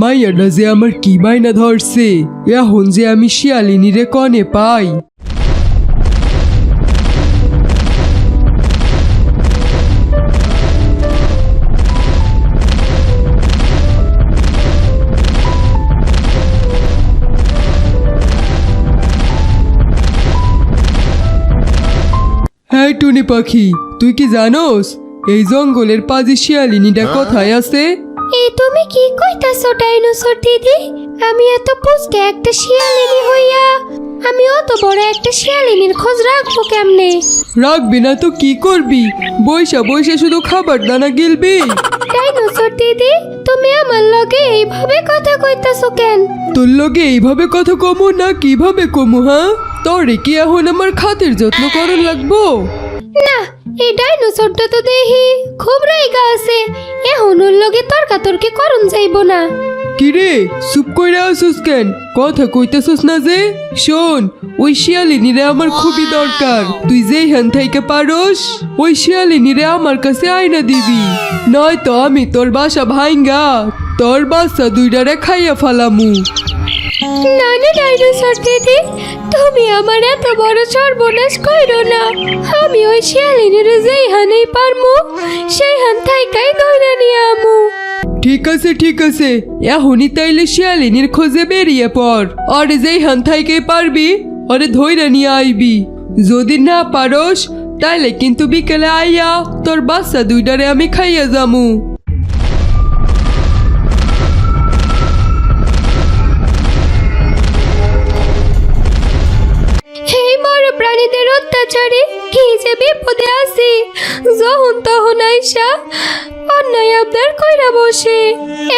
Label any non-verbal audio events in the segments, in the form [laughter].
মাইয়াটা যে আমার কি বাইনা ধরছে এখন যে আমি শিয়ালিনীরে কনে পাই। হ্যাঁ টুনি পাখি তুই কি জানোস? এই জঙ্গলের পাজি শিয়ালিনীটা কোথায় আছে? এ তুমি কি কইতাছো ডাইনোসর দিদি? আমি এত পুষ্কে একটা শিয়ালিনী হইয়া আমি অত বড় একটা শিয়ালিনীর খোঁজ রাখব কেমনে? রাখবি না তো কি করবি? বৈশা বৈশা শুধু খাবার দানা গিলবি। ডাইনোসর দিদি তুমি আমার লগে এইভাবে কথা কইতাছো কেন? তোর লগে এইভাবে কথা কমু না কীভাবে কমু হ্যাঁ? তোরে কি এখন আমার খাতের যত্ন করন লাগবো? না এই ডাইনোসরটা তো দেখি খুব রাইগা আছে। এখন ওর লগে তর্কাতর্কি করন যাইব না। কিরে, চুপ কইরা আসুস কেন? কথা কইতেছস না যে? শোন, ওই শিয়ালিনীরে আমার খুবই দরকার। তুই যেই হ্যান থাইকে পারস, ওই শিয়ালিনীরে আমার কাছে আয়না দিবি। নয়তো আমি তোর বাসা ভাইঙ্গা, তোর বাচ্চা দুইটারে খাইয়া ফালামু। না না ডাইনোসর দিদি, তুমি আমার এত বড় সর্বনাশ কইরো না। আমি ওই শিয়ালিনীর যেই হানেই পারমু সেই হান থাইকাই ধইরা নিয়ে আমু। ঠিক আছে ঠিক আছে। এখনই তাইলে শিয়ালিনীর খোঁজে বেরিয়ে পড়। আর যেই হান থাইকে পারবি, আরে ধইরা নিয়ে আইবি। যদি না পারস, তাইলে কিন্তু বিকেলে আইয়া তোর বাচ্চা দুইটারে আমি খাইয়া যামু। অত্যাচারে কি যে বিপদে আছি? যখন তখন আইসা অন্যায় আবদার কইরা বসে,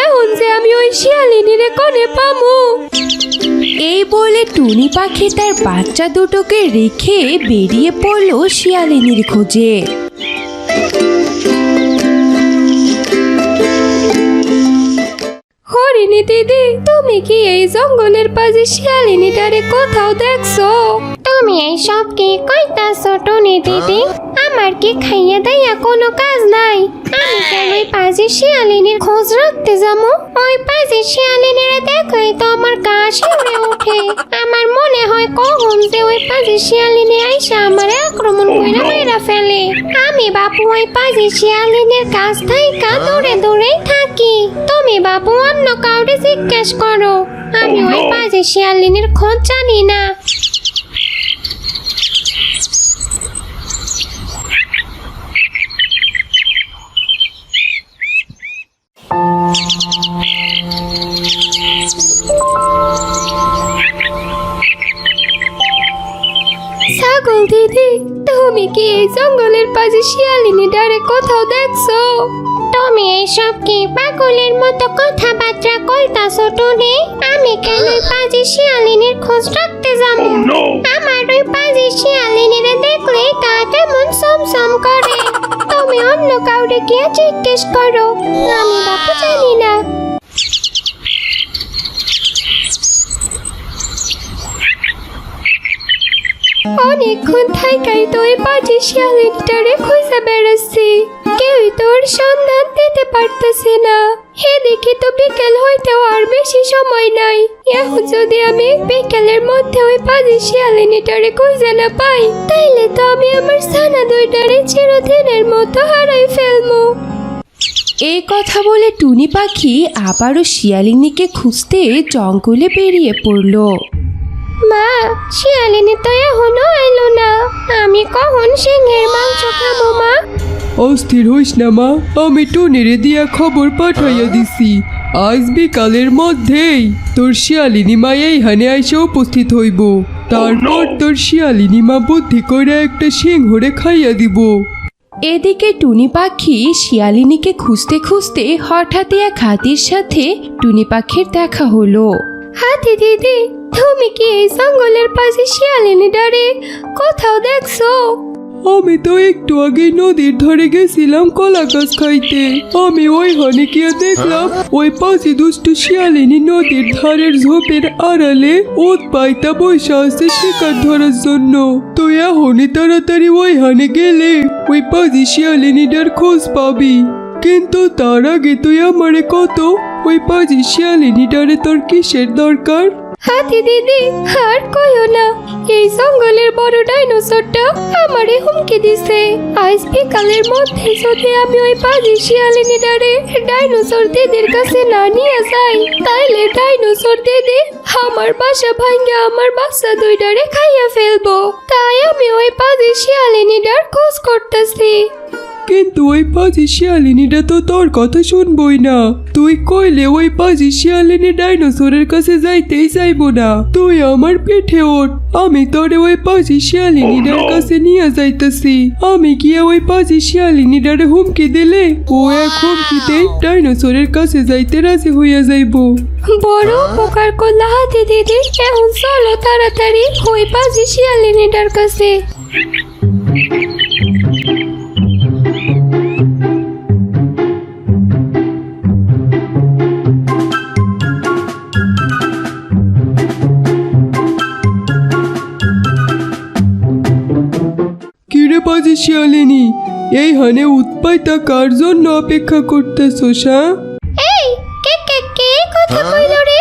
এখন যে আমি ওই শিয়ালিনীরে কনে পামু? এই বলে টুনি পাখি তার বাচ্চা দুটোকে রেখে বেরিয়ে পড়ল শিয়ালিনীর খোঁজে। হরিণী দিদি, তুমি কি এই জঙ্গলের পাশে শিয়ালিনীটারে কোথাও দেখছ? তুমি এই সব কি কইতাছো টুনি দিদি? আমার কি খাইয়া দাইয়া কোনো কাজ নাই? আমি কেন ওই পাশে শিয়ালিনীর খোঁজ রাখতে যাব? ওই পাজি শিয়ালিনীরে দেখাই তো আমার গা শিউরে ওঠে। আমার মনে হয় কখন যে ওই পাজি শিয়ালিনী আইসা আমার আক্রমণ কইরা মেরা ফেলে। আমি বাপু ওই পাশে শিয়ালিনীর কাছ থাইকা দূরে দূরেই থাকি। তুমি বাপু অন্য কাউরে জিজ্ঞেস করো। আমি ওই পাজি শিয়ালিনীর খোঁজ জানি না। ছাগল দিদি তুমি কি এই জঙ্গলের পাশে শিয়ালিনী ডারে কোথাও দেখছ? তুমি এইসব কি পাগলের মতো কথাবার্তা কইতাছো টুনি? আমি কেন পাজি শিয়ালিনীর খোঁজ রাখতে যাব? আমার ওই পাজি শিয়ালিনীরে দেখলে গা কেমন সমসম করে। তুমি অন্য কাউরে গিয়ে জিজ্ঞেস করো। আমি বাপু জানি না। অনেকক্ষণ থাইকাই তো ওই পাজি শিয়ালিনটারে খুঁজে বেড়াচ্ছি? কেউই তোর সন্ধান দিতে পারতেছে না। হে দেখি তো বিকেল হইতেও আর বেশি সময় নাই। এখন যদি আমি বিকেলের মধ্যে ওই পাজি শিয়ালিনীটারে খুঁজে না পাই, তাইলে তো আমি আমার সানা দুইটারে চিরদিনের মতো হারাই ফেলব। এই কথা বলে টুনি পাখি আবারও শিয়ালিনীকে খুঁজতে জঙ্গলে বেরিয়ে পড়ল। মা শিয়ালিনী তো এখনও এলো না। আমি কখন সিংহের মাংস খাব মা? অস্থির হইস না মা। আমি টুনিরে দিয়া খবর পাঠাইয়া দিছি। আজ বিকালের মধ্যেই তোর শিয়ালিনী মা এইখানে এসে উপস্থিত হইব। তারপর তোর শিয়ালিনী মা বুদ্ধি করে একটা সিংহরে খাইয়া দিব। এদিকে টুনি পাখি শিয়ালিনীকে খুঁজতে খুঁজতে হঠাৎ এক হাতির সাথে টুনি পাখির দেখা হলো। হাতি দিদি, তুমি কি এই জঙ্গলের পাশে শিয়ালিনী ডারে? কোথাও দেখছ? আমি তো একটু আগে নদীর ধরে গেছিলাম কলা গাছ খাইতে। আমি ওই হনে গিয়ে দেখলাম, ওই পাশে দুষ্টু শিয়ালিনী নদীর ধারের ঝোপের আড়ালে ওত পাইতা বসে আছে শিকার ধরার জন্য। তো এখনই তাড়াতাড়ি ওই হানে গেলে, ওই পাশে শিয়ালিনীটার খোঁজ পাবি। কিন্তু তার আগে তুই আমারে কত ওই পাজি শিয়ালিনীটারে তোর কিসের দরকার? হাতি দিদি আর কইও না। এই জঙ্গলের বড় ডাইনোসরটা আমারে হুমকি দিছে। আজ বিকালের মধ্যে যদি আমি ওই পাজি শিয়ালিনী ডারে ডাইনোসর দিদির কাছে না নিয়ে যাই, তাইলে ডাইনোসর দিদি আমার বাসা ভাঙ্গে আমার বাচ্চা দুইটারে খাইয়া ফেলব। তাই আমি ওই পাজি শিয়ালিনী ডার খোঁজ করতেছি। কিন্তু ওই পাজি শিয়ালিনীটা তো তোর কথা শুনবই না। তুই কইলে ওই পাজি শিয়ালিনী ডাইনোসরের কাছে যাইতেই চাইব না। তুই আমার পিঠে ওঠ। আমি তোরে ওই পাজি শিয়ালিনীটার কাছে নিয়ে যাইতেছি। আমি গিয়ে ওই পাজি শিয়ালিনীটারে হুমকি দিলে ও এক হুমকিতে ডাইনোসরের কাছে যাইতে রাজি হইয়া যাইবো। বড় উপকার করলা হাতি দিদি। এখন চলো তাড়াতাড়ি ওই পাজি শিয়ালিনীটার কাছে। কিরে পাজি শিয়ালিনী এই হানে উৎপাইতা কার জন্য অপেক্ষা করতেছোস হ্যাঁ এই কে কে কে কথা কইল রে?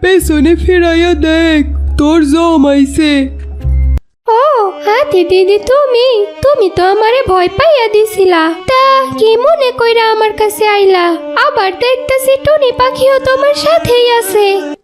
পেছনে ফেরাইয়া দেখ তোর জমাইছে ও হাতি দিদি তুমি তুমি তো আমারে ভয় পাইয়া দিছিলা। তা কি মনে কইরা আমার কাছে আইলা? আবার দেখতেছি টুনি পাখিও তোমার সাথেই আছে।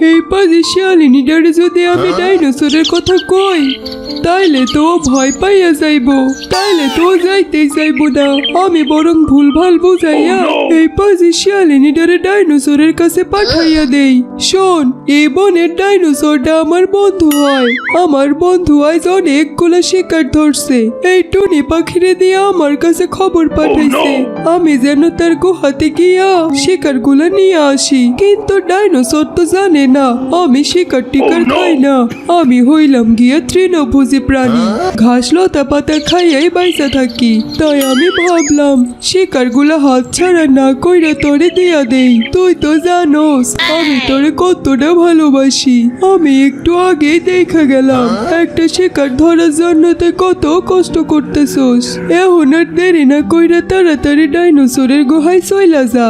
এই পাজি শিয়ালিনীটারে যদি আমি ডাইনোসরের কথা কই তাইলে তো ভয় পাইয়া যাইব। তাইলে তো যাইতে যাইব না। আমি বরং ভুলভাল বুঝাইয়া এই পাজি শিয়ালিনীটারে ডাইনোসরের কাছে পাঠাইয়া দেই। শোন এই বনের ডাইনোসরটা আমার বন্ধু হয়। আমার বন্ধু আজ অনেকগুলা শিকার ধরছে। এই টুনি পাখিরে দিয়ে আমার কাছে খবর পাঠাইছে। আমি যেন তার গুহাতে গিয়া শিকারগুলা নিয়ে আসি। কিন্তু ডাইনোসর তো জানে না আমি শিকার টিকার খাই না। আমি হইলাম গিয়া তৃণভোজী প্রাণী। ঘাস লতা পাতা খাইয়াই বাইসা থাকি। তাই আমি ভাবলাম শিকারগুলা হাত ছাড়া না কইরা তোরে দিয়া দেই। তুই তো জানোস আমি তোরে কতটা ভালোবাসি। আমি একটু আগেই দেখা গেলাম একটা শিকার ধরার জন্য তুই কত কষ্ট করতেছোস। এখন আর দেরি না কইরা তাড়াতাড়ি ডাইনোসরের গুহায় চইলা যা।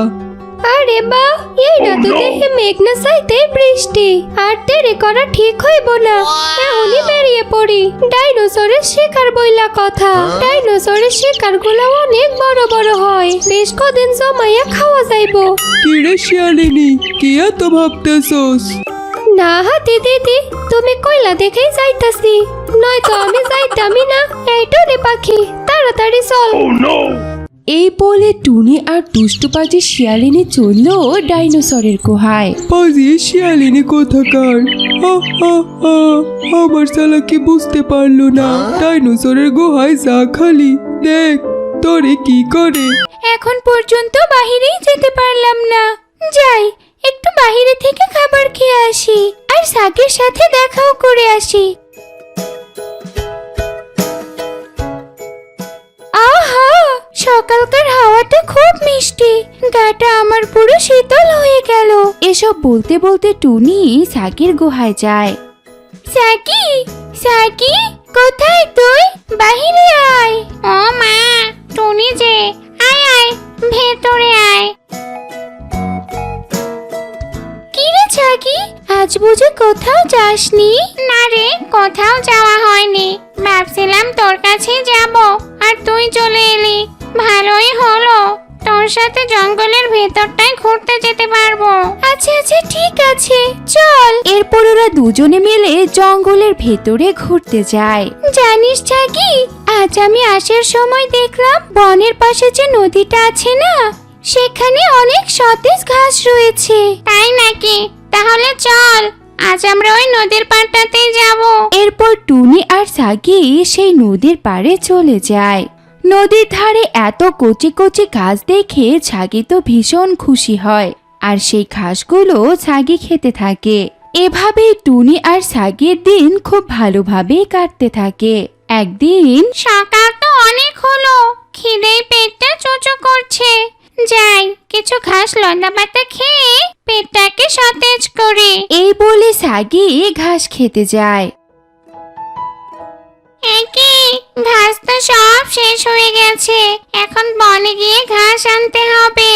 আরে বা এইটা তো দেখে মেঘনা চাইতে বৃষ্টি। আর দেরি করা ঠিক হইব না। এখনই বেরিয়ে পড়ি। ডাইনোসরের শিকার বইলা কথা। ডাইনোসরের শিকারগুলো অনেক বড় বড় হয়। বেশ কদিন জমাইয়া খাওয়া যাইবো। কিরে শিয়ালিনী কি এত ভাবতেছোস? না হাতি দিদি তুমি কইলা দেখেই যাইতাছি। নয়তো আমি যাইতামই না। এইটো রে পাখি তাড়াতাড়ি চল। এই বলে টুনি আর দুষ্টু পাজি শিয়ালিনী চলল ডাইনোসরের গুহায়। পাজি শিয়ালিনী কোথাকার? আহ, আহ, আহ, আমার শালা কি বুঝতে পারল না? ডাইনোসরের গুহায় যা খালি। দেখ তোরে কি করে? এখন পর্যন্ত বাহিরেই যেতে পারলাম না। যাই একটু বাইরে থেকে খাবার খেয়ে আসি। আর সাকির সাথে দেখাও করে আসি। সকালকার হাওয়াটা খুব মিষ্টি। গাটা আমার পুরো শীতল হয়ে গেল। এসব বলতে বলতে টুনি সাকির গুহায় যায়। সাকি? সাকি? কোথায় তুই? বাহিরে আয়। ও মা, টুনি যে, আয় আয়, ভেতরে আয়। কি রে ছাকি আজ বুঝি কোথাও যাসনি? না রে, কোথাও যাওয়া হয়নি। ভাবছিলাম তোর কাছে যাব, আর তুই চলে এলি। ভালোই হলো। তোর সাথে জঙ্গলের ভেতরটাই ঘুরতে যেতে পারব। আচ্ছা আচ্ছা ঠিক আছে চল। এরপর ওরা দুজনে মিলে জঙ্গলের ভেতরে ঘুরতে যায়। জানিস ছাকি আজ আমি আসার সময় দেখলাম বনের পাশে যে নদীটা আছে না সেখানে অনেক সতেজ ঘাস রয়েছে। তাই নাকি? তাহলে চল আজ আমরা ওই নদীর পাড়টাতেই যাব। এরপর টুনি আর সাগি সেই নদীর পাড়ে চলে যায়। নদীর ধারে এত কচি কচি ঘাস দেখে ছাগি তো ভীষণ খুশি হয়। আর সেই ঘাসগুলো ছাগি খেতে থাকে। এভাবেই টুনি আর সাগির দিন খুব ভালোভাবেই কাটতে থাকে। একদিন সকাল তো অনেক হলো। খিদেই পেটটা চোচো করছে। যাই কিছু ঘাস লতা পাতা খেয়ে পেটটাকে সতেজ করে। এই বলে সাগি ঘাস খেতে যায়। একি ঘাস তো সব শেষ হয়ে গেছে। এখন বনে গিয়ে ঘাস আনতে হবে।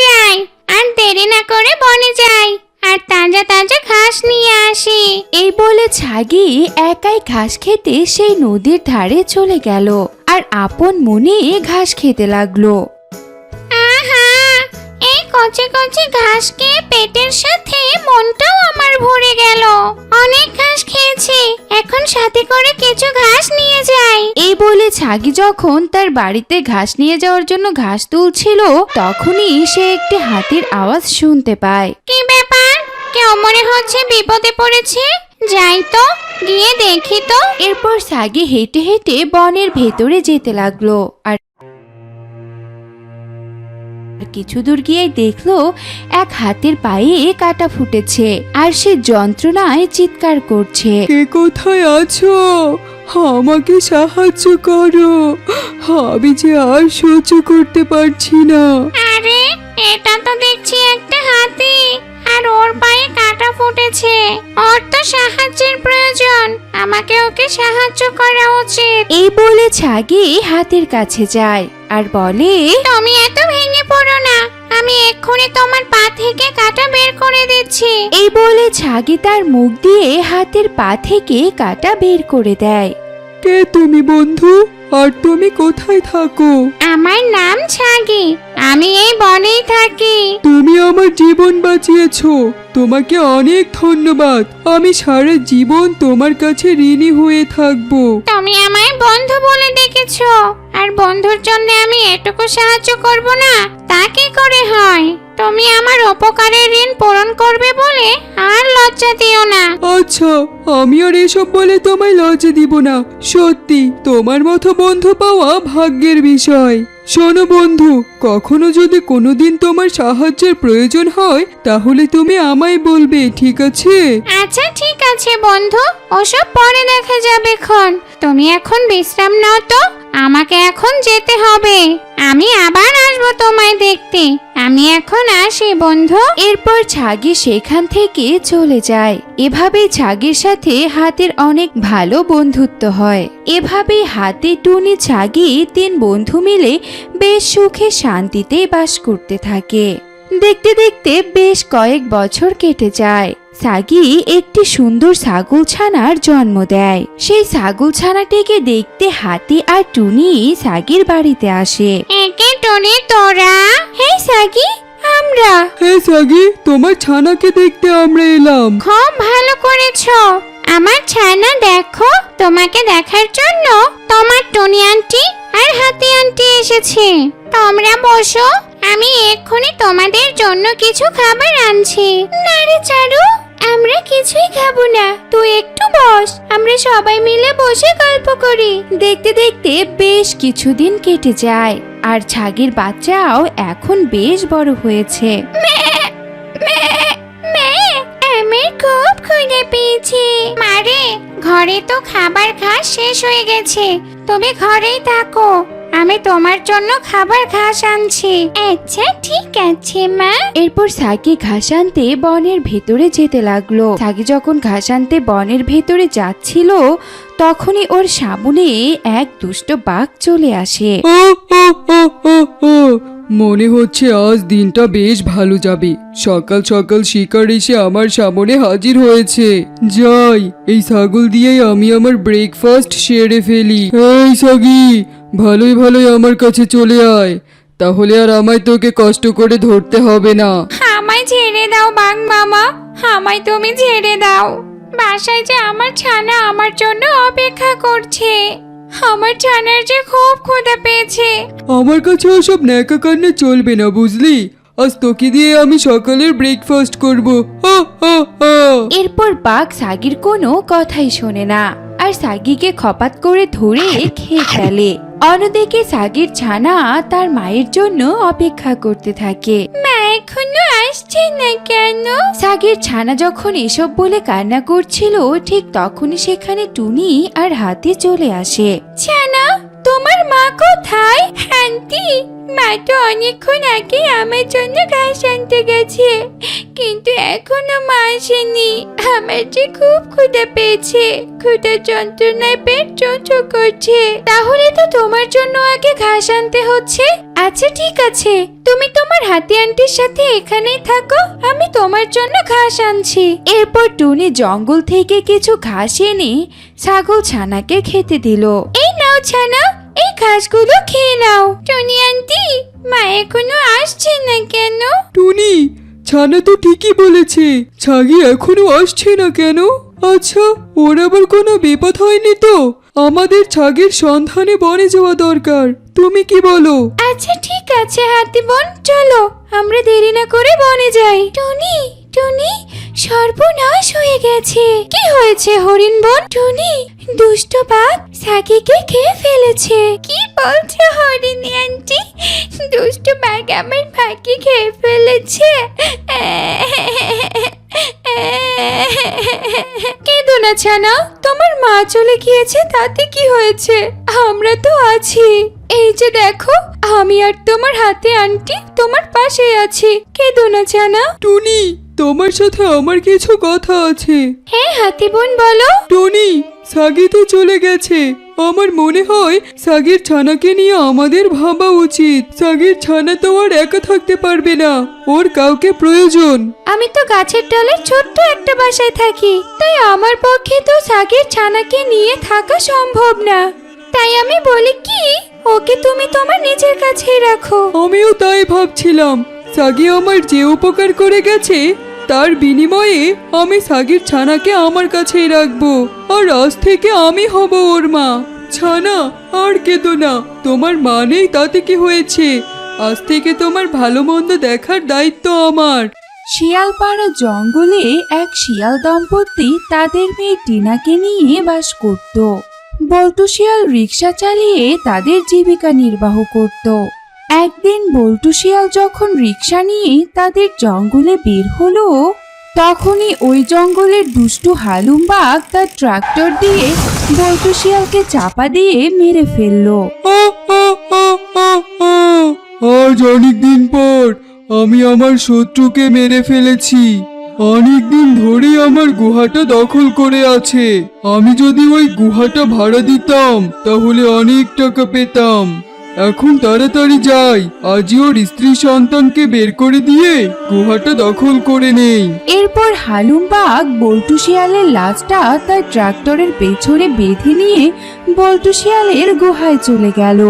যাই আর দেরি না করে বনে যাই আর তাজা তাজা ঘাস নিয়ে আসি। এই বলে ছাগি একাই ঘাস খেতে সেই নদীর ধারে চলে গেল আর আপন মনে ঘাস খেতে লাগল। আহা কচি কচি ঘাস খেয়ে পেটের সাথে মনটাও আমার ভরে গেল। অনেক ঘাস খেয়েছি। এখন সাথে করে কিছু ঘাস নিয়ে যাই। এই বলে ছাগি যখন তার বাড়িতে ঘাস নিয়ে যাওয়ার জন্য ঘাস তুলছিল তখনই সে একটি হাতির আওয়াজ শুনতে পায়। কি ব্যাপার? কেউ মনে হচ্ছে বিপদে পড়েছে? যাই তো গিয়ে দেখি তো। এরপর সাগি হেঁটে হেঁটে বনের ভেতরে যেতে লাগল। আর আর কিছু দূর গিয়ে দেখল এক হাতের পায়ে কাটা ফুটেছে আর সে যন্ত্রণায় চিৎকার করছে। কে কোথায় আছো? আমাকে সাহায্য করো। আমি যে আর সহ্য করতে পারছি না। আরে এটা তো দেখছি একটা হাতি। আর ওর পায়ে কাটা ফুটেছে। ওর তো সাহায্যের প্রয়োজন। আমাকে ওকে সাহায্য করা উচিত। এই বলে ছাগি হাতের কাছে যায় আর বলে তুমি এত ভেঙে পড়ো না। আমি এক্ষুনি তোমার পা থেকে কাটা বের করে দিচ্ছি। এই বলে ছাগি তার মুখ দিয়ে হাতের পা থেকে কাটা বের করে দেয়। কে তুমি বন্ধু? আর তুমি কোথায় থাকো? আমার নাম ছাগি। আমি এই বনেই থাকি। তুমি আমার জীবন বাঁচিয়েছো। তোমাকে অনেক ধন্যবাদ। আমি সারা জীবন তোমার কাছে ঋণী হয়ে থাকব। তুমি আমায় বন্ধু বলে ডেকেছো। আর বন্ধুর জন্য আমি এটুকু সাহায্য করব না তা কি করে হয়? তুমি আমার উপকারের ঋণ পূরণ করবে বলে আর লজ্জা দিও না। আচ্ছা আমি আর এসব বলে তোমায় লজ্জা দিব না। সত্যি তোমার মতো বন্ধু পাওয়া ভাগ্যের বিষয়। শোনো বন্ধু কখনো যদি কোনোদিন তোমার সাহায্যের প্রয়োজন হয় তাহলে তুমি আমায় বলবে ঠিক আছে? আচ্ছা ঠিক আছে বন্ধু ওসব পরে দেখা যাবে খন তুমি এখন বিশ্রাম নাও তো। আমাকে এখন যেতে হবে। আমি আবার আসব তোমায় দেখতে। আমি এখন আসি, বন্ধু। এরপর ছাগি সেখান থেকে চলে যায়। এভাবে ছাগির সাথে হাতের অনেক ভালো বন্ধুত্ব হয়। এভাবে হাতি, টুনি, ছাগি তিন বন্ধু মিলে বেশ সুখে শান্তিতে বাস করতে থাকে। দেখতে দেখতে বেশ কয়েক বছর কেটে যায়। সাগি একটি সুন্দর ছাগল ছানার জন্ম দেয়। সেই ছাগল ছানাটিকে দেখতে হাতি আর টুনি সাগির বাড়িতে আসে। একে টনি তোরা? হে সাগি আমরা। হে সাগি তোমার ছানাকে দেখতে আমরা এলাম। খুব ভালো করেছ। আমার ছানা দেখো তোমাকে দেখার জন্য তোমার টনি আন্টি আর হাতি আন্টি এসেছে। তোমরা বসো আমি এক্ষুনি তোমাদের জন্য কিছু খাবার আনছি। না রে চারু আমরা কিছুই খাব না। তুই একটু বস। আমরা সবাই মিলে বসে গল্প করি। দেখতে দেখতে বেশ কিছুদিন কেটে যায়। আর ছাগির বাচ্চাও এখন বেশ বড় হয়েছে। আমার খুব ক্ষুধা পেয়েছে। মারে ঘরে তো খাবার ঘাস শেষ হয়ে গেছে। তুমি ঘরেই থাকো। আমি তোমার জন্য খাবার ঘাস আনছি। আচ্ছা ঠিক আছে মা। এরপর সাকি ঘাস আনতে বনের ভেতরে যেতে লাগল। সাকি যখন ঘাস আনতে বনের ভেতরে যাচ্ছিল তখনই ওর সামনে এক দুষ্ট বাঘ চলে আসে। মনে হচ্ছে আজ দিনটা বেশ ভালো যাবে। সকাল সকাল শিকার এসে আমার সামনে হাজির হয়েছে। যাই এই ছাগল দিয়েই আমি আমার ব্রেকফাস্ট সেরে ফেলি। এই সাগি ভালোই ভালোই আমার কাছে চলে আয়। তাহলে আর আমায় তোকে কষ্ট করে ধরতে হবে না। আমায় ছেড়ে দাও বাঘ মামা। আমায় তুমি ছেড়ে দাও। বাসায় যে আমার ছানা আমার জন্য অপেক্ষা করছে। আমার ছানার যে খুব ক্ষুধা পেয়েছে। আমার কাছে ওসব ন্যাকা কান্না চলবে না বুঝলি? আজ তোকে দিয়ে আমি সকালের ব্রেকফাস্ট করব। হা হা হা। এরপর বাঘ সাগির কোনো কথাই শোনে না। আর সাগিকে খপাত করে ধরে খেয়ে ফেলে। অন্যদিকে সাগির ছানা তার মায়ের জন্য অপেক্ষা করতে থাকে। মা এখনও আসছে না কেন? সাগির ছানা যখন এসব বলে কান্না করছিল ঠিক তখনই সেখানে টুনি আর হাতি চলে আসে। ছানা তোমার মা কোথায়? আন্টি মা তো অনেকক্ষণ আগে আমার জন্য ঘাস আনতে গেছে কিন্তু এখনও মা আসেনি। আমার যে খুব ক্ষুধা পেয়েছে ক্ষুধার যন্ত্রণায় পেট চোচো করছে। তাহলে তো তোমার জন্য আগে ঘাস আনতে হচ্ছে? আচ্ছা ঠিক আছে। তুমি তোমার হাতি আন্টির সাথে এখানেই থাকো আমি তোমার জন্য ঘাস আনছি। এরপর টুনি জঙ্গল থেকে কিছু ঘাস এনে ছাগল ছানাকে খেতে দিল। এই নাও ছানা এই ঘাসগুলো খেয়ে নাও। টুনি আন্টি মা এখনও আসছে না কেন? টুনি ছানা তো ঠিকই বলেছে ছাগি এখনও আসছে না কেন? আচ্ছা ওর আবার কোনো বিপদ হয়নি তো? আমাদের ছাগের সন্ধানে বনে যাওয়া দরকার তুমি কি বলো? আচ্ছা ঠিক আছে হাতি বোন চলো আমরা দেরি না করে বনে যাই। টুনি টুনি, সর্বনাশ হয়ে গেছে। কি হয়েছে, হরিণ বোন? টুনি, দুষ্ট বাঘ সাকিকে খেয়ে ফেলেছে। কি বলছো, হরিণী আন্টি? দুষ্ট বাঘ আমার ভাইকে খেয়ে ফেলেছে। কেঁদো না ছানা, তোমার মা চলে গিয়েছে, তাতে কি হয়েছে? আমরা তো আছি। এই যে দেখো, আমি আর তোমার হাতে আন্টি তোমার পাশে আছি। কেঁদো না ছানা। টুনি তোমার সাথে আমার কিছু কথা আছে। হ্যাঁ হাতি বোন বলো। টনি সাগি তো চলে গেছে। আমার মনে হয় সাগির ছানাকে নিয়ে আমাদের ভাবা উচিত। সাগির ছানা তো আর একা থাকতে পারবে না। ওর কাউকে প্রয়োজন। আমি তো গাছের ডালের ছোট্ট একটা বাসায় থাকি। তাই আমার পক্ষে তো সাগের ছানাকে নিয়ে থাকা সম্ভব না। তাই আমি বলি কি ওকে তুমি তোমার নিজের কাছেই রাখো। আমিও তাই ভাবছিলাম। সাগি আমার যে উপকার করে গেছে তার বিনিময়ে আমি সাগির ছানাকে আমার কাছেই রাখব। আর আজ থেকে আমি হব ওর মা। ছানা, আর কেঁদো না। তোমার মা নেই তাতে কি হয়েছে? আজ থেকে তোমার ভালো মন্দ দেখার দায়িত্ব আমার। শিয়ালপাড়া জঙ্গলে এক শিয়াল দম্পতি তাদের মেয়ে টিনাকে নিয়ে বাস করত। বল্টু শিয়াল রিক্সা চালিয়ে তাদের জীবিকা নির্বাহ করত। একদিন বল্টু শিয়াল যখন রিক্সা নিয়ে তাদের জঙ্গলে বের হলো, তখনই ওই জঙ্গলের দুষ্টু হালুম বাঘ তার ট্রাক্টর দিয়ে বল্টু শিয়ালকে চাপা দিয়ে মেরে ফেলল। আজ অনেক পর আমি আমার শত্রুকে মেরে ফেলেছি। অনেক দিন ধরে আমার গুহাটা দখল করে আছে। আমি যদি ওই গুহাটা ভাড়া দিতাম, তাহলে অনেক টাকা পেতাম। এখন তাড়াতাড়ি যাই। আজই ওর স্ত্রী সন্তানকে বের করে দিয়ে গুহাটা দখল করে নেই। এরপর হালুম বাঘ বল্টু শিয়ালের লাশটা তার ট্রাক্টরের পেছনে বেঁধে নিয়ে বল্টু শিয়ালের গুহায় চলে গেল।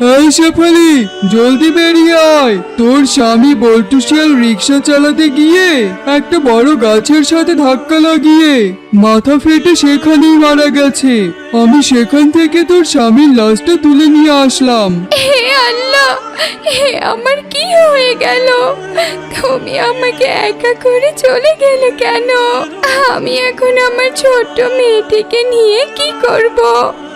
এই শেফালি, জলদি বেরিয়ে আয়। তোর স্বামী বল্টু শিয়াল রিক্সা চালাতে গিয়ে একটা বড় গাছের সাথে ধাক্কা লাগিয়ে মাথা ফেটে সেখানেই মারা গেছে। আমি সেখান থেকে তোর স্বামীর লাশটা তুলে নিয়ে আসলাম। হে আল্লাহ! হে, আমার কি হয়ে গেল? তুমি আমাকে একা করে চলে গেলে কেন? আমি এখন আমার ছোট্ট মেয়েটিকে নিয়ে কি করব?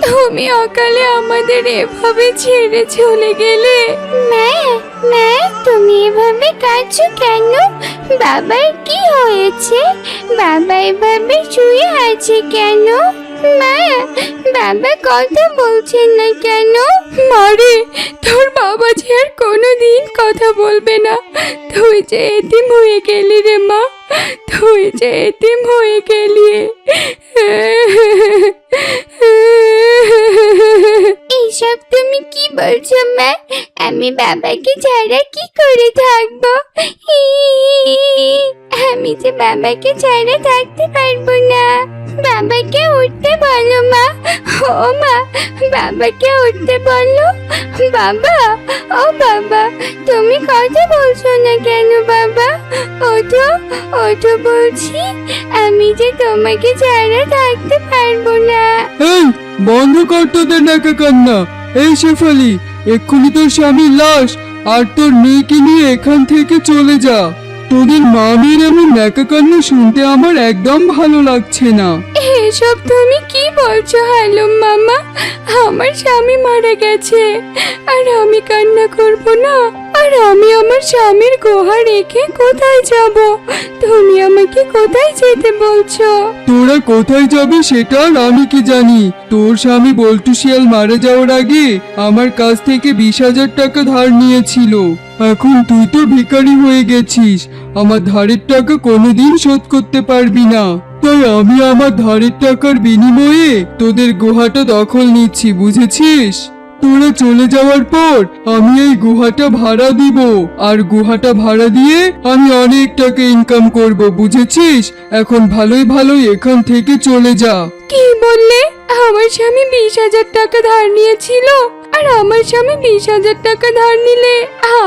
তুমি অকালে আমাদের এভাবে ছেড়ে চলে গেলে? তুমি এভাবে কাঁদছো কেন? বাবার কি হয়েছে? বাবা এভাবে শুয়ে আছে কেন? মা বাবা কথা বলছেন না কেন মারে তোর বাবা যে আর কোনোদিন কথা বলবে না তুই যে এতিম হয়ে গেলি রে মা তুই যে এতিম হয়ে গেলি এইসব তুমি কি বলছো মা আমি বাবাকে ছাড়া কি করে থাকব আমি যে বাবাকে ছাড়া থাকতে পারব না বাবাকে উঠতে বলো মা। ও মা, বাবাকে উঠতে বলো। বাবা, ও বাবা, তুমি কথা বলছো না কেন বাবা? ওঠো ওঠো বলছি, আমি যে তোমাকে ছাড়া থাকতে পারব না। এই, বন্ধ কর তোদের নাকা কান্না। এই শেফালি, এক্ষুনি তোর স্বামীর লাশ আর তোর মেয়েকে নিয়ে এখান থেকে চলে যা। তোদের মামির এমন ন্যাকা কান্না শুনতে আমার একদম ভালো লাগছে না। এসব তুমি কি বলছো হ্যালো মামা? আমার স্বামী মারা গেছে। আর আমি কান্না করব না। আর আমি আমার স্বামীর গুহা রেখে কোথায় যাব? তুমি আমাকে কোথায় যেতে বলছো? তোরা কোথায় যাবে সেটা আর আমি কি জানি? তোর স্বামী বল্টু শিয়াল মারা যাওয়ার আগে আমার কাছ থেকে বিশ হাজার টাকা ধার নিয়েছিল। এখন তুই তো ভিখারি হয়ে গেছিস। আমার ধারের টাকা কোনোদিন শোধ করতে পারবি না। তাই আমি আমার ধারের টাকার বিনিময়ে তোদের গুহাটা দখল নিচ্ছি, বুঝেছিস? তোরা চলে যাওয়ার পর আমি এই গুহাটা ভাড়া দিব। আর গুহাটা ভাড়া দিয়ে আমি অনেক টাকা ইনকাম করব, বুঝেছিস? এখন ভালোই ভালোই এখান থেকে চলে যা। কি বললে? আমার স্বামী বিশ হাজার টাকা ধার নিয়েছিল। আর আমার স্বামী বিশ হাজার টাকা ধার নিলে,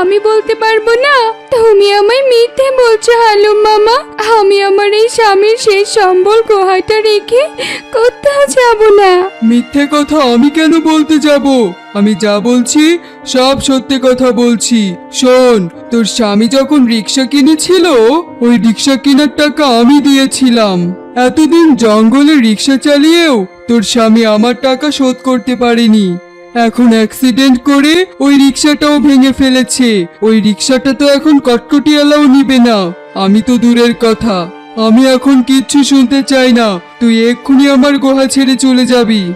আমি বলতে পারব না। তুমি আমায় মিথ্যে বলছো হ্যালো মামা। আমি আমার এই স্বামীর শেষ সম্বল গোহাটা রেখে কোথাও যাব না। মিথ্যে কথা আমি কেন বলতে যাব? আমি যা বলছি, সব সত্যি কথা বলছি। শোন, তোর স্বামী যখন রিক্সা কিনেছিল, ওই রিক্সা কেনার টাকা আমি দিয়েছিলাম। এতদিন জঙ্গলে রিক্সা চালিয়েও তোর স্বামী আমার টাকা শোধ করতে পারেনি। এখন অ্যাক্সিডেন্ট করে ওই রিক্সাটাও ভেঙে ফেলেছে। ওই রিক্সাটা তো এখন কটকটিয়ালাও নিবে না। আমি তো দূরের কথা। আমি এখন কিচ্ছু শুনতে চাই না। তুই এক্ষুনি আমার গোহা ছেড়ে চলে যাবি।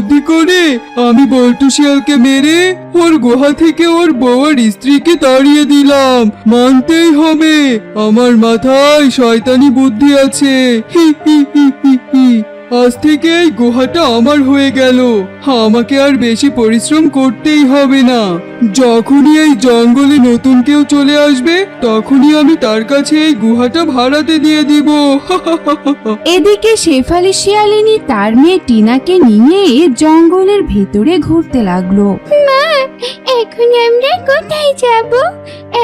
বুদ্ধি করে আমি বল্টু শিয়ালকে মেরে ওর গুহা থেকে ওর বউয়ের স্ত্রীকে তাড়িয়ে দিলাম। মানতেই হবে। আমার মাথায় শয়তানি বুদ্ধি আছে। হি হি হি হি হি। আজ থেকে এই গুহাটা আমার হয়ে গেল। আমাকে আর বেশি পরিশ্রম করতেই হবে না। যখনই এই জঙ্গলে নতুন কেউ চলে আসবে তখনই আমি তার কাছে এই গুহাটা ভাড়াতে দিয়ে দিব। [laughs] এদিকে শেফালি শিয়ালিনী তার মেয়ে টিনাকে নিয়ে জঙ্গলের ভেতরে ঘুরতে লাগল। মা এখন আমরা কোথায় যাব?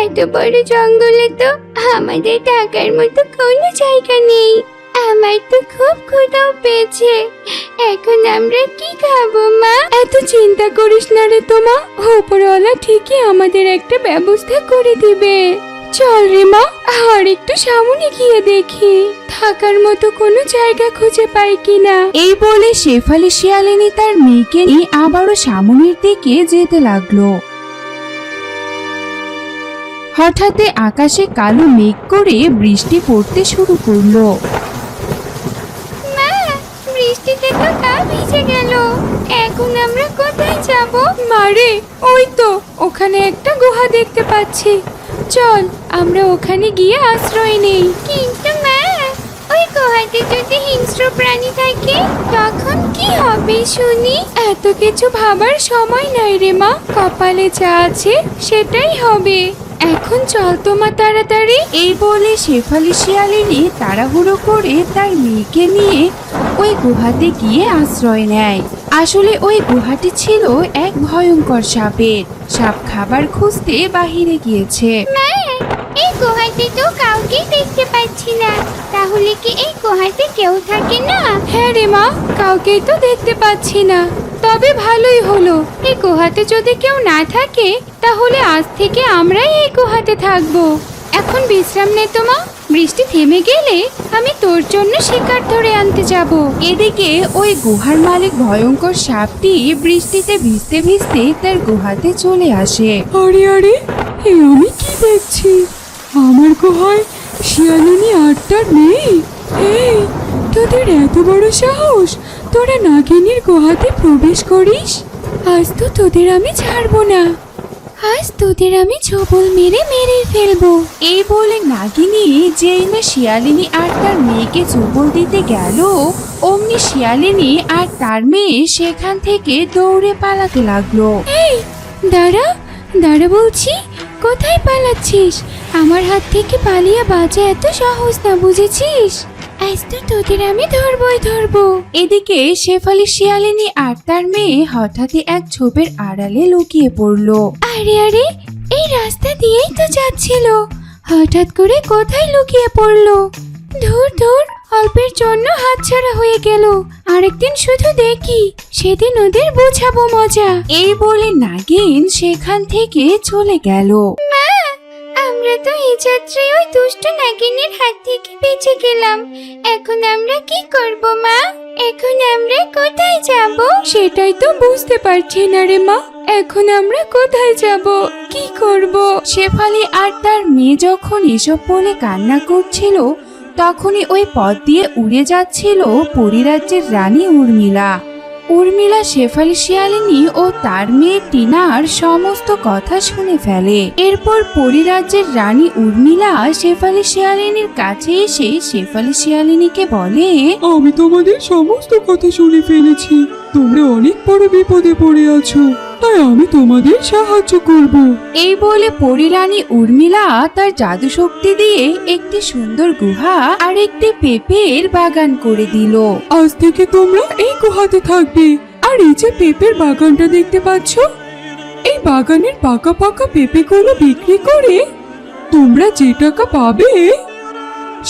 এত বড় জঙ্গলে তো আমাদের থাকার মতো কোনো জায়গা নেই। আমার তো খুব ক্ষুধাও পেয়েছে। এখন আমরা কি খাব, মা? এত চিন্তা করিস না রে তোমা। ওপরওয়ালা ঠিকই আমাদের একটা ব্যবস্থা করে দিবে। চল রে মা, আর একটু সামনে গিয়ে দেখি। থাকার মতো কোনো জায়গা খুঁজে পাই কিনা। এই বলে শেফালি শিয়ালিনী তার মেয়েকে নিয়ে আবারও সামনের দিকে যেতে লাগল। হঠাৎ আকাশে কালো মেঘ করে বৃষ্টি পড়তে শুরু করল। বৃষ্টিতে তো গা ভিজে গেল। এখন আমরা কোথায় যাব? মারে ওই তো, ওখানে একটা গুহা দেখতে পাচ্ছি। চল, আমরা ওখানে গিয়ে আশ্রয় নেই। কিন্তু মা, ওই গুহাতে যদি হিংস্র প্রাণী থাকে, তখন কি হবে শুনি? এত কিছু ভাবার সময় নাই রে মা। কপালে যা আছে, সেটাই হবে। এখন চল তোমার তাড়াতাড়ি। এই বলে শেফালি শিয়ালিনী তাড়াহুড়ো করে তার মেয়েকে নিয়ে ওই গুহাতে গিয়ে আশ্রয় নেয়। আসলে ওই গুহাটি ছিল এক ভয়ঙ্কর সাপের। সাপ খাবার খুঁজতে বাহিরে গিয়েছে। এই গুহাতে তো কাউকে দেখতে পাচ্ছি না। তাহলে কি এই গুহাতে কেউ থাকে না? হ্যাঁ রে মা কাউকেই তো দেখতে পাচ্ছি না। তবে ভালোই হলো। এই গুহাতে যদি কেউ না থাকে তাহলে আজ থেকে আমরাই এই গুহাতে থাকব। এখন বিশ্রাম নে তো মা। বৃষ্টি থেমে গেলে আমি তোর জন্য শিকার ধরে আনতে যাব। এদিকে ওই গুহার মালিক ভয়ঙ্কর সাপটি বৃষ্টিতে ভিজতে ভিজতে তার গুহাতে চলে আসে। আরে আরে এ আমি কি দেখছি? আমার গুহায় শিয়ালিনী আটটার নেই এই তোদের এত বড় সাহস? তোরা নাগিনীর গুহাতে প্রবেশ করিস? আজ তো তোদের আমি ছাড়বো না। আজ তোদের আমি ছবল মেরে মেরে ফেলব। এই বলে নাগিনী যেই না শিয়ালিনী আর তার মেয়েকে চুবল দিতে গেল অমনি শিয়ালিনী আর তার মেয়ে সেখান থেকে দৌড়ে পালাতে লাগল। এই দাঁড়া দাঁড়া বলছি কোথায় পালাচ্ছিস? আমার হাত থেকে পালিয়ে বাঁচা এত সহজ না, বুঝেছিস? আজ তো তোদের আমি ধরবই ধরবো। এদিকে শেফালি শিয়ালিনী আর তার মেয়ে হঠাৎই এক ঝোপের আড়ালে লুকিয়ে পড়ল। আরে আরে, এই রাস্তা দিয়েই তো যাচ্ছিল। হঠাৎ করে কোথায় লুকিয়ে পড়ল? ধুর ধুর, অল্পের জন্য হাতছাড়া হয়ে গেল। আরেকদিন শুধু দেখি, সেদিন ওদের বোঝাবো মজা। এই বলে নাগিন সেখান থেকে চলে গেল। মা! আমরা তো এই যাত্রায় ওই দুষ্ট নাগিনীর হাত থেকে বেঁচে গেলাম। এখন আমরা কি করব মা? এখন আমরা কোথায় যাব? সেটাই তো বুঝতে পারছি না রে মা। এখন আমরা কোথায় যাব? কি করব? শেফালি আর তার মেয়ে যখন এসব বলে কান্না করছিল তখনই ওই পথ দিয়ে উড়ে যাচ্ছিল পরিরাজ্যের রানী উর্মিলা। উর্মিলা শেফালি শিয়ালিনী ও তার মেয়ে টিনার সমস্ত কথা শুনে ফেলে। এরপর পরিরাজ্যের রানী উর্মিলা শেফালি শিয়ালিনীর কাছে এসে শেফালি শিয়ালিনীকে বলে, আমি তোমাদের সমস্ত কথা শুনে ফেলেছি। তোমরা অনেক বড় বিপদে পড়ে আছো। তাই আমি তোমাদের সাহায্য করব। এই বলে পরিরানী উর্মিলা তার জাদু শক্তি দিয়ে একটি সুন্দর গুহা আর একটি পেঁপের বাগান করে দিল। আজ থেকে তোমরা এই গুহাতে থাকবে। আর এই যে পেঁপের বাগানটা দেখতে পাচ্ছ এই বাগানের পাকা পাকা পেঁপেগুলো বিক্রি করে তোমরা যে টাকা পাবে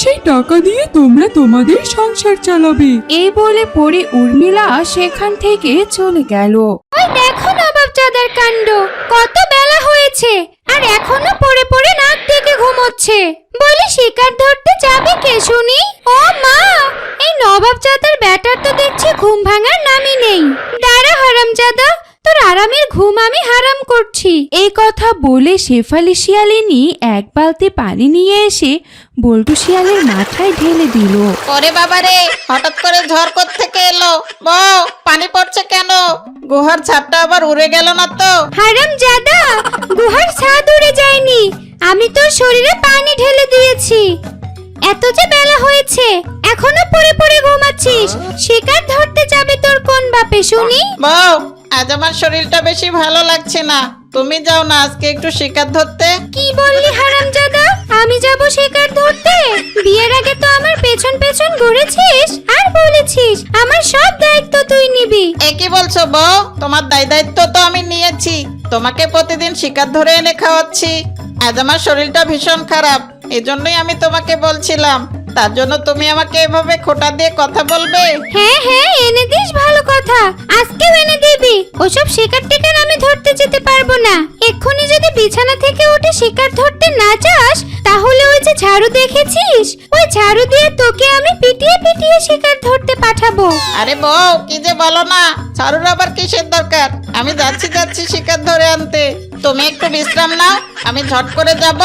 সেই টাকা দিয়ে তোমরা তোমাদের সংসার চালাবে। এই বলে পরে উর্মিলা সেখান থেকে চলে গেল। ওই দেখো নবাব চাঁদের কাণ্ড কত বেলা হয়েছে আর এখনও পড়ে পড়ে নাক ডেকে ঘুমোচ্ছে। বলি শিকার ধরতে যাবে কে শুনি? ও মা এই নবাব চাঁদের ব্যাটার তো দেখছি ঘুম ভাঙার নামই নেই। দাঁড়া হারামজাদা তোর আরামের ঘুম আমি হারাম করছি। এই কথা বলে শেফালি শিয়ালিনী এক বালতি পানি নিয়ে এসে বল্টু শিয়ালের মাথায় ঢেলে দিল। ওরে বাবা রে হঠাৎ করে ঝড় থেকে এলো? বউ পানি পড়ছে কেন? গুহার ছাদটা আবার উড়ে গেল না তো? হারাম জাদা গুহার ছাদ উড়ে যায়নি। আমি তোর শরীরে পানি ঢেলে দিয়েছি। এত যে বেলা হয়েছে এখনও পড়ে পড়ে ঘুমাচ্ছিস। শিকার ধরতে যাবে তোর কোন বাপে শুনি? বউ আজ আমার শরীরটা বেশি ভালো লাগছে না। তুমি যাও না আজকে একটু শিকার ধরতে। কি বললি হারাম জাদা আমি যাব শিকার ধরতে? বিয়ের আগে তো আমার পেছন পেছন ঘুরেছিস আর বলেছিস আমার সব দায়িত্ব তুই নিবি। এ কি বলছো বউ? তোমার দায় দায়িত্ব তো আমি নিয়েছি। তোমাকে প্রতিদিন শিকার ধরে এনে খাওয়াচ্ছি। আজ আমার শরীরটা ভীষণ খারাপ। এজন্যই আমি তোমাকে বলছিলাম তার জন্য তুমি আমাকে এভাবে খোটা দিয়ে কথা বলবে। হ্যাঁ হ্যাঁ এনে দিস ভালো কথা। আজকেও এনে দিবি। ওসব শিকার টিকার আমি ধরতে যেতে পারব না। এক্ষুনি যদি বিছানা থেকে উঠে শিকার ধরতে না চাস তাহলে ওই যে ঝাড়ু দেখেছিস? ওই ঝাড়ু দিয়ে তোকে আমি পিটিয়ে পিটিয়ে শিকার ধরতে পাঠাবো। আরে বউ কি যে বলো না ছাড়ুর আবার কিসের দরকার? আমি যাচ্ছি যাচ্ছি শিকার ধরে আনতে। তুমি একটু বিশ্রাম নাও আমি ঝট করে যাব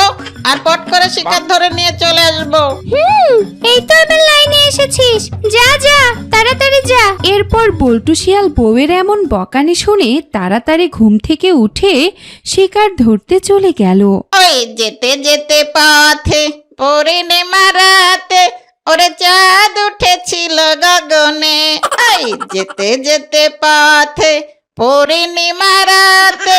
আর পট করে শিকার ধরে নিয়ে চলে আসব। হুম এই তো এবার লাইনে এসেছিস। যা যা তাড়াতাড়ি যা। এরপর বল্টু শিয়াল বউয়ের এমন বকানি শুনে তাড়াতাড়ি ঘুম থেকে উঠে শিকার ধরতে চলে গেল। ওই যেতে যেতে পথে পূর্ণিমা মারাতে ওরে চাঁদ উঠেছিল গগনে। ওই যেতে যেতে পথে পূর্ণিমা রাতে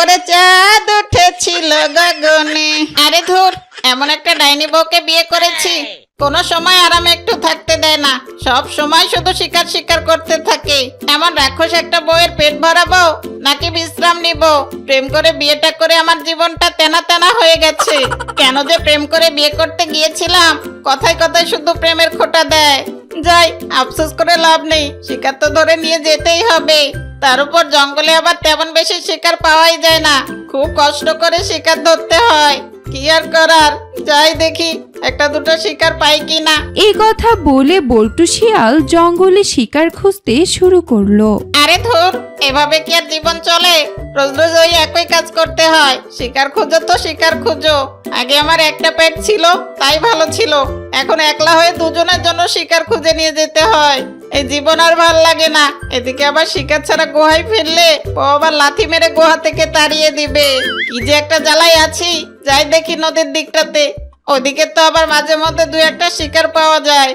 ওরে চাঁদ উঠেছিল গগনে। আরে ধুর, এমন একটা ডাইনি বউকে বিয়ে করেছি। কোনো সময় আরামে একটু থাকতে দেয় না। সব সময় শুধু শিকার শিকার করতে থাকে। এমন রাক্ষস একটা বউয়ের পেট ভরাবো নাকি বিশ্রাম নিব? প্রেম করে বিয়েটা করে আমার জীবনটা তেনা তেনা হয়ে গেছে। কেন যে প্রেম করে বিয়ে করতে গিয়েছিলাম, কথায় কথায় শুধু প্রেমের খোটা দেয়। যাই, আফসোস করে লাভ নেই। শিকার তো ধরে নিয়ে যেতেই হবে। তার উপর জঙ্গলে আবার তেমন বেশি শিকার পাওয়াই যায় না। খুব কষ্ট করে শিকার ধরতে হয়। কি আর করার? যাই দেখি একটা দুটো শিকার পাই কিনা। এই কথা বলে বল্টু শিয়াল জঙ্গলে শিকার খুঁজতে শুরু করল। আরে ধুর এভাবে কি আর জীবন চলে? রোজ রোজ ওই একই কাজ করতে হয়। শিকার খুঁজো তো শিকার খুঁজো। আগে আমার একটা পেট ছিল, তাই ভালো ছিল। এখন একলা হয়ে দুজনের জন্য শিকার খুঁজে নিয়ে যেতে হয়। এই জীবন আর ভালো লাগে না। এদিকে আবার শিকার ছাড়া গুহায় ফেললে ও আবার লাথি মেরে গুহা থেকে তাড়িয়ে দিবে। কি যে একটা জ্বালাই আছি, যাই দেখি নদীর দিকটাতে। ওদিকে তো আবার মাঝে মধ্যে দু একটা শিকার পাওয়া যায়।